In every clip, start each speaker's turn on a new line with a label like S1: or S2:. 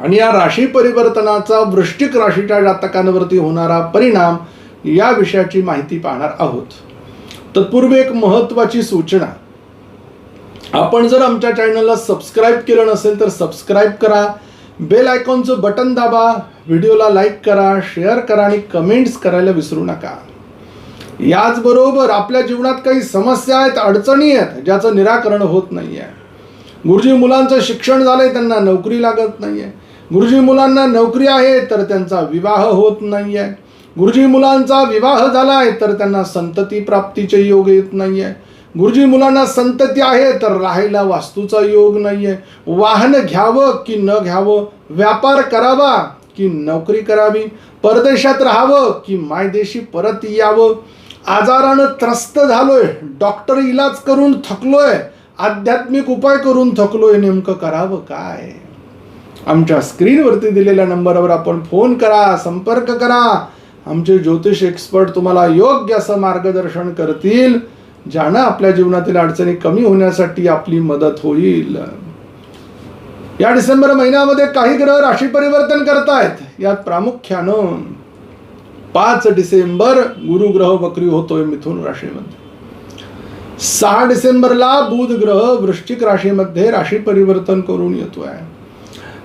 S1: आणि या राशी परिवर्तनाचा वृश्चिक राशीच्या जातकांवरती होणारा परिणाम या विषयाची माहिती पाहणार आहोत. तत्पूर्वी एक महत्वाची सूचना. आपण जर आमच्या चॅनलला सबस्क्राईब केलं नसेल तर सबस्क्राईब करा. बेल आयकॉनचं बटन दाबा. व्हिडिओला लाईक करा शेअर करा आणि कमेंट्स करायला विसरू नका. याचबरोबर आपल्या जीवनात काही समस्या आहेत अडचणी आहेत ज्याचं निराकरण होत नाही आहे गुरुजी मुलांचं शिक्षण झालंय त्यांना नोकरी लागत नाही आहे गुरुजी मुलांना नोकरी आहे तर त्यांचा विवाह होत नाही आहे गुरुजी मुलांचा विवाह झाला आहे तर त्यांना संतती प्राप्तीचे योग येत नाही आहे गुरुजी मुलांना संतती आहे तर राहायला वास्तूचा योग नाही आहे वाहन घ्यावं की न घ्यावं व्यापार करावा की नोकरी करावी परदेशात राहावं की मायदेशी परत यावं. आजारानं त्रस्त झालोय डॉक्टर इलाज करून थकलोय आध्यात्मिक उपाय करून थकलोय नेमकं करावं काय? आमच्या स्क्रीनवरती दिलेल्या नंबरवर आपण फोन करा संपर्क करा. आमचे ज्योतिष एक्सपर्ट तुम्हाला योग्य असं मार्गदर्शन करतील. ज्यानं आपल्या जीवनातील अडचणी कमी होण्यासाठी आपली मदत होईल. या डिसेंबर महिन्यामध्ये काही ग्रह राशी परिवर्तन करतायत. यात प्रामुख्यानं पाच डिसेंबर गुरुग्रह वक्री होतोय मिथुन राशीमध्ये. सहा डिसेंबरला बुध ग्रह वृश्चिक राशीमध्ये राशी परिवर्तन करून येतोय.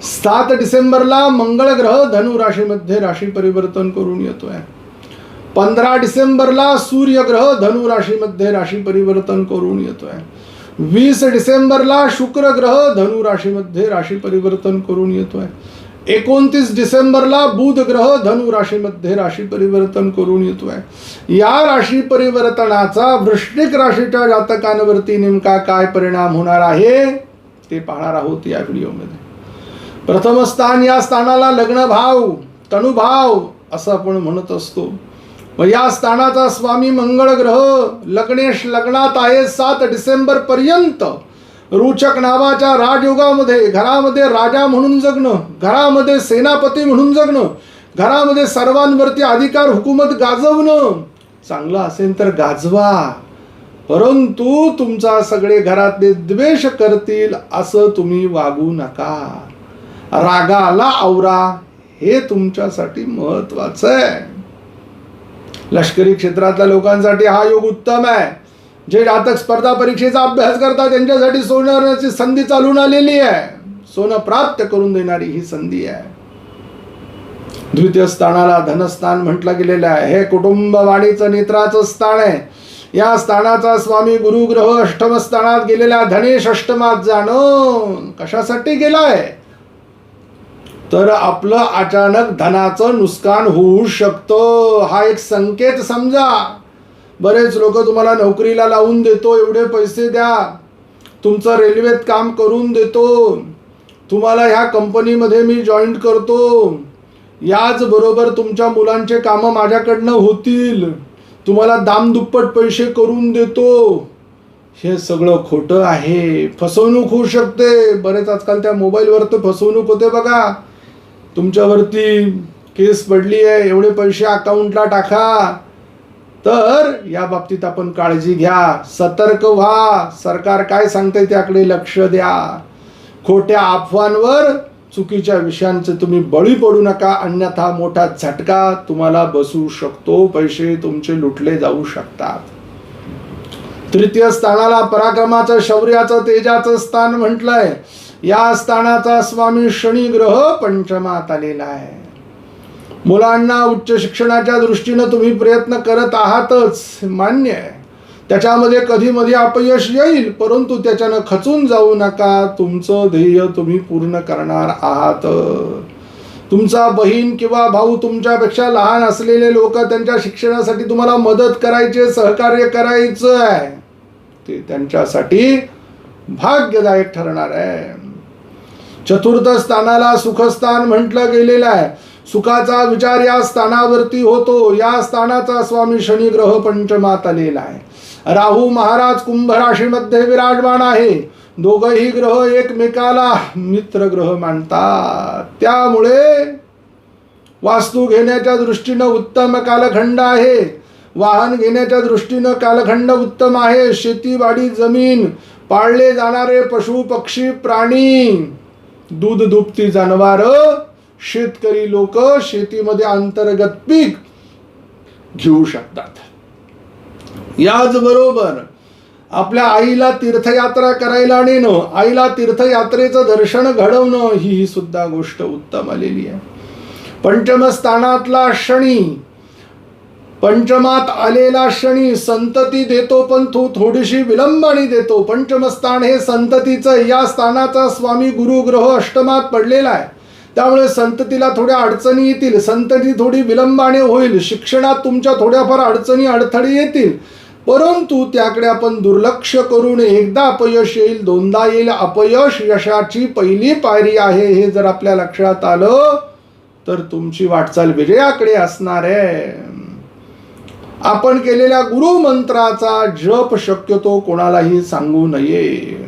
S1: सात डिसेंबरला मंगळ ग्रह धनु राशीमध्ये राशी परिवर्तन करून येतोय. पंधरा डिसेंबरला सूर्यग्रह धनुराशीमध्ये धनु राशीमध्ये राशी परिवर्तन करून येतोय. वीस डिसेंबरला शुक्र ग्रह धनु राशीमध्ये राशी परिवर्तन करून येतोय. एकोणतीस डिसेंबरला बुध ग्रह धनु राशीमध्ये राशी परिवर्तन करून येतोय. या राशी परिवर्तनाचा वृश्चिक राशीच्या जातकांवरती नेमका काय परिणाम होणार आहे ते पाहणार आहोत या व्हिडिओमध्ये. प्रथम स्थान या स्थानाला लग्नभाव तनुभाव असं आपण म्हणत असतो. व या स्थानाचा स्वामी मंगळ ग्रह लग्नेश लग्नात आहे सात डिसेंबर पर्यंत. रुचक नावाच्या राजयोगामध्ये घरामध्ये राजा म्हणून जगणं घरामध्ये सेनापती म्हणून जगणं घरामध्ये सर्वांवरती अधिकार हुकूमत गाजवणं. चांगलं असेल तर गाजवा. परंतु तुमचा सगळे घरातले द्वेष करतील असं तुम्ही वागू नका. रागाला आवरा हे तुमच्यासाठी महत्वाचं आहे. लष्करी क्षेत्रातल्या लोकांसाठी हा योग उत्तम आहे. जे जातक स्पर्धा परीक्षेचा अभ्यास करतात त्यांच्यासाठी सोन्याची संधी चालून आलेली आहे. सोनं प्राप्त करून देणारी ही संधी आहे. द्वितीय स्थानाला धनस्थान म्हटलं गेलेलं आहे. हे कुटुंब वाणीचं नेत्राचं स्थान आहे. या स्थानाचा स्वामी गुरुग्रह अष्टम स्थानात गेलेला धनेश अष्टमात जाणं कशासाठी गेलाय? तर आपलं अचानक धनाचं नुकसान होऊ शकतं. हा एक संकेत समजा. बरेच लोक तुम्हाला नोकरीला लावून देतो एवढे पैसे द्या. तुमचं रेल्वेत काम करून देतो. तुम्हाला ह्या कंपनीमध्ये मी जॉईंट करतो. याचबरोबर तुमच्या मुलांचे कामं माझ्याकडनं होतील. तुम्हाला दामदुप्पट पैसे करून देतो. हे सगळं खोटं आहे. फसवणूक होऊ शकते. बरेच आजकाल त्या मोबाईलवर तर फसवणूक होते बघा. तुमच्यावरती केस पडली आहे एवढे पैसे अकाउंटला टाका. तर या बाबतीत आपण काळजी घ्या सतर्क व्हा. सरकार काय सांगतंय त्याकडे लक्ष द्या. खोट्या अफवांवर चुकीच्या विषयांचे तुम्ही बळी पडू नका अन्यथा मोठा झटका तुम्हाला बसू शकतो पैसे तुमचे लुटले जाऊ शकतात. तृतीय स्थानाला पराक्रमाचं शौर्याचं तेजाचं स्थान म्हटलंय. या स्थानाचा स्वामी शनी ग्रह पंचमात आलेला आहे. मुलांना उच्च शिक्षणाच्या दृष्टीनं तुम्ही प्रयत्न करत आहातच मान्य आहे. त्याच्यामध्ये कधी मध्ये अपयश येईल परंतु त्याच्यानं खचून जाऊ नका. तुमचं ध्येय तुम्ही पूर्ण करणार आहात. तुमचा बहीण किंवा भाऊ तुमच्यापेक्षा लहान असलेले लोक त्यांच्या शिक्षणासाठी तुम्हाला मदत करायचे सहकार्य करायचं आहे. ते त्यांच्यासाठी भाग्यदायक ठरणार आहे. चतुर्थ स्थानाला सुखस्थान म्हटलं गेलेलं आहे. सुखाचा विचार या स्थानावरती होतो. या स्थानाचा स्वामी शनी ग्रह पंचमात आलेला आहे. राहू महाराज कुंभ राशीमध्ये विराजमान आहे. दोघही ग्रह एकमेकाला मित्र ग्रह मानतात. त्यामुळे वास्तू घेण्याच्या दृष्टीनं उत्तम कालखंड आहे. वाहन घेण्याच्या दृष्टीनं कालखंड उत्तम आहे. शेतीवाडी जमीन पाळले जाणारे पशु पक्षी प्राणी दूध दुभती जनावर शेतकरी लोक शेतीमध्ये अंतर्गत पीक घेऊ शकतात. याचबरोबर आपल्या आईला तीर्थयात्रा करायला नेणं आईला तीर्थयात्रेचं दर्शन घडवणं ही सुद्धा गोष्ट उत्तम आलेली आहे. पंचमस्थानातला शनी पंचमात आलेला शनी संतती देतो पण तो थोडीशी विलंबाने देतो. पंचमस्थान हे संततीचं या स्थानाचा स्वामी गुरु ग्रह अष्टमात पडलेला आहे. त्यामुळे संततीला थोड्या अडचणी येतील. संतती थोडी विलंबाने होईल. शिक्षणात तुमच्या थोड्याफार अडचणी अडथळे येतील. परंतु त्याकडे आपण दुर्लक्ष करून एकदा अपयश येईल दोनदा येईल. अपयश यशाची पहिली पायरी आहे हे जर आपल्या लक्षात आलं तर तुमची वाटचाल विजयाकडे असणार आहे. आपण केलेल्या गुरु मंत्राचा जप शक्यतो कोणालाही सांगू नये.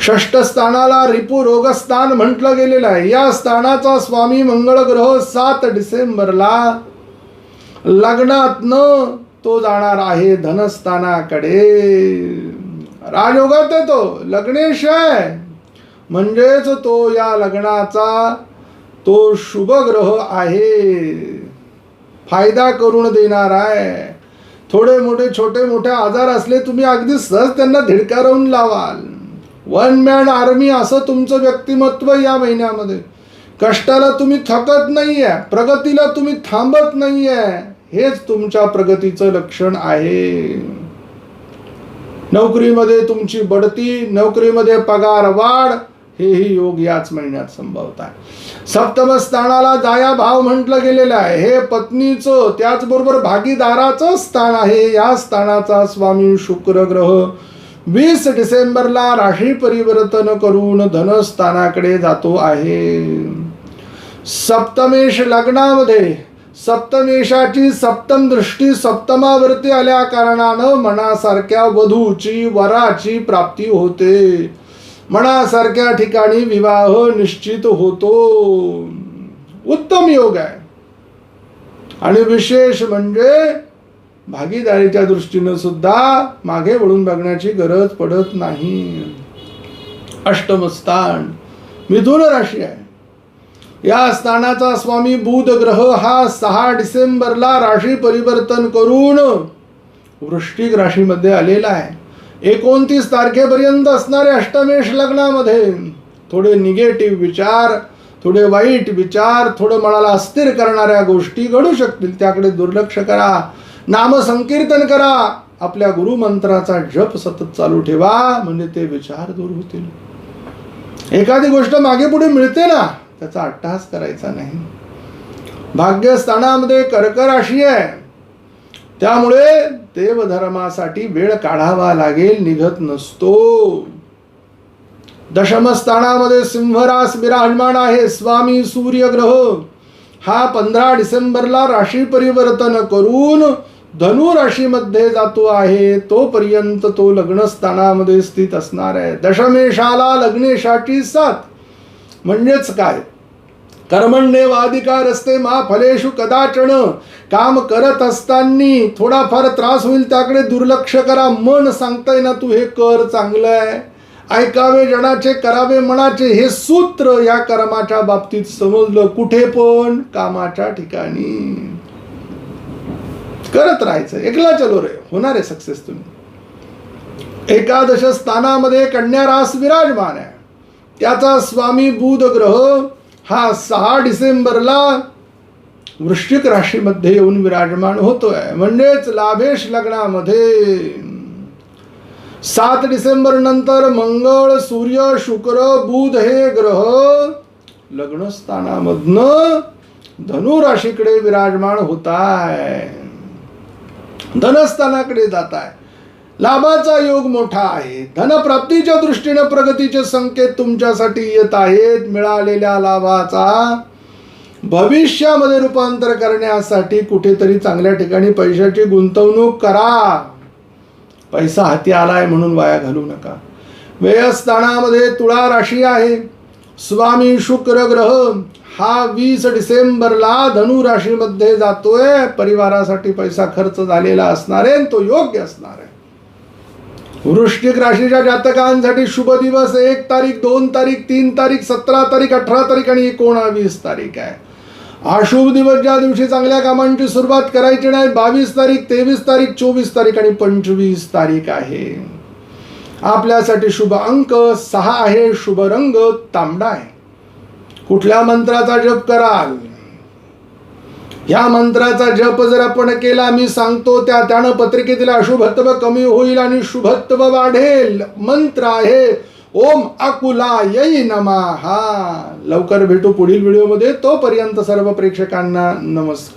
S1: षष्टस्थानाला रिपुरोगस्थान रिपू रोगस्थान म्हटलं गेलेलं आहे. या स्थानाचा स्वामी मंगळ ग्रह सात डिसेंबरला लग्नातनं तो जाणार आहे धनस्थानाकडे. राजयोगात तो लग्नेश आहे. म्हणजेच तो या लग्नाचा तो शुभ ग्रह आहे. फायदा करून देणार आहे. थोडे मोठे छोटे मोठे आजार असले तुम्ही अगदी सहज त्यांना धिडकारून लावाल. वन मॅन आर्मी असं तुमचं व्यक्तिमत्व या महिन्यामध्ये. कष्टाला तुम्ही थकत नाहीये प्रगतीला तुम्ही थांबत नाहीये हेच तुमच्या प्रगतीचं लक्षण आहे. नोकरीमध्ये तुमची बढती नोकरीमध्ये पगार वाढ हेही योग याच महिन्यात संभवत आहे. सप्तमस्थानाला जाया भाव म्हटलं गेलेलं आहे. हे पत्नीचं त्याचबरोबर भागीदाराचं स्थान आहे. या स्थानाचा स्वामी शुक्र ग्रह वीस डिसेंबरला राशी परिवर्तन करून धनस्थानाकडे जातो आहे. सप्तमेश लग्नामध्ये सप्तमेशाची सप्तम दृष्टी सप्तमावरती आल्या कारणानं मनासारख्या वधूची वराची प्राप्ती होते. मनासारख्या ठिकाणी विवाह निश्चित होतो. उत्तम योग आहे. आणि विशेष म्हणजे भागीदारीच्या दृष्टीनं सुद्धा मागे वळून बघण्याची गरज पडत नाही. अष्टम स्थान मिथुन राशी आहे. या स्थानाचा स्वामी बुध ग्रह हा सहा डिसेंबरला राशी परिवर्तन करून वृश्चिक राशीमध्ये आलेला आहे. एकोणतीस तारखेपर्यंत असणारे अष्टमेश लग्नामध्ये थोडे निगेटिव्ह विचार थोडे वाईट विचार थोडं मनाला अस्थिर करणाऱ्या गोष्टी घडू शकतील. त्याकडे दुर्लक्ष करा. नामसंकीर्तन करा. आपल्या गुरुमंत्राचा जप सतत चालू ठेवा. म्हणजे ते विचार दूर होतील. एखादी गोष्ट मागे पुढे मिळते ना त्याचा अट्टहास करायचा नाही. भाग्यस्थानामध्ये कर्क राशी आहे. त्यामुळे देवधर्मासाठी वेळ काढावा लागेल निघत नसतो. दशमस्थानामध्ये सिंहरास विराजमान आहे स्वामी सूर्यग्रह. हा पंधरा डिसेंबरला राशी परिवर्तन करून धनु राशीमध्ये जातो आहे. तोपर्यंत तो लग्नस्थानामध्ये स्थित असणार आहे. दशमेशाला लग्नेशाची साथ. म्हणजेच काय? कर्मण्ये वाधिकार असते मा फलेशु कदाचन. काम करत असताना थोडाफार त्रास होईल त्याकडे दुर्लक्ष करा. मन सांगताय ना तू हे कर चांगलं आहे. ऐकावे जणाचे करावे मनाचे हे सूत्र या कर्माच्या बाबतीत समजलं. कुठे पण कामाच्या ठिकाणी. करत राहायचं. एकला चलो रे. होणार आहे सक्सेस तुम्ही. एकादश स्थानामध्ये कन्या रास विराजमान आहे. त्याचा स्वामी बुध ग्रह हा सहा डिसेंबरला वृश्चिक राशीमध्ये येऊन विराजमान होतोय. म्हणजेच लाभेश लग्नामध्ये. सात डिसेंबर नंतर मंगळ सूर्य शुक्र बुध हे ग्रह लग्नस्थानामधनं धनु राशीकडे विराजमान होत आहे धनस्थानाकडे जात आहे लाभाचा योग मोठा आहे. धनप्राप्तीच्या दृष्टीने प्रगतीचे संकेत तुमच्यासाठी येत आहेत. मिळालेल्या लाभाचा भविष्यामध्ये रूपांतर करण्यासाठी कुठेतरी चांगल्या ठिकाणी पैशाची गुंतवणूक करा. पैसा हाती आलाय म्हणून वाया घालू नका. व्ययस्थानामध्ये तुळा राशी आहे. स्वामी शुक्र ग्रह हा वीस डिसेंबरला धनु राशीमध्ये जातोय. परिवारासाठी पैसा खर्च झालेला असणार आहे आणि तो योग्य असणार आहे. वृश्चिक राशीच्या जातकांसाठी शुभ दिवस एक तारीख दोन तारीख तीन तारीख सतरा तारीख अठरा तारीख आणि एकोणावीस तारीख आहे. अशुभ दिवस ज्या दिवशी चांगल्या कामांची सुरुवात करायची नाही बावीस तारीख तेवीस तारीख चोवीस तारीख आणि पंचवीस तारीख आहे. आपल्यासाठी शुभ अंक सहा आहे शुभ रंग तांबडा आहे. कुठल्या मंत्राचा जप कराल? ह्या मंत्राचा जप जर आपण केला मी सांगतो त्या त्यानं पत्रिकेतील अशुभत्व कमी होईल आणि शुभत्व वाढेल. मंत्र आहे ओम अकुला यै हा लवकर भेटू पुढील व्हिडिओमध्ये. तोपर्यंत सर्व प्रेक्षकांना नमस्कार.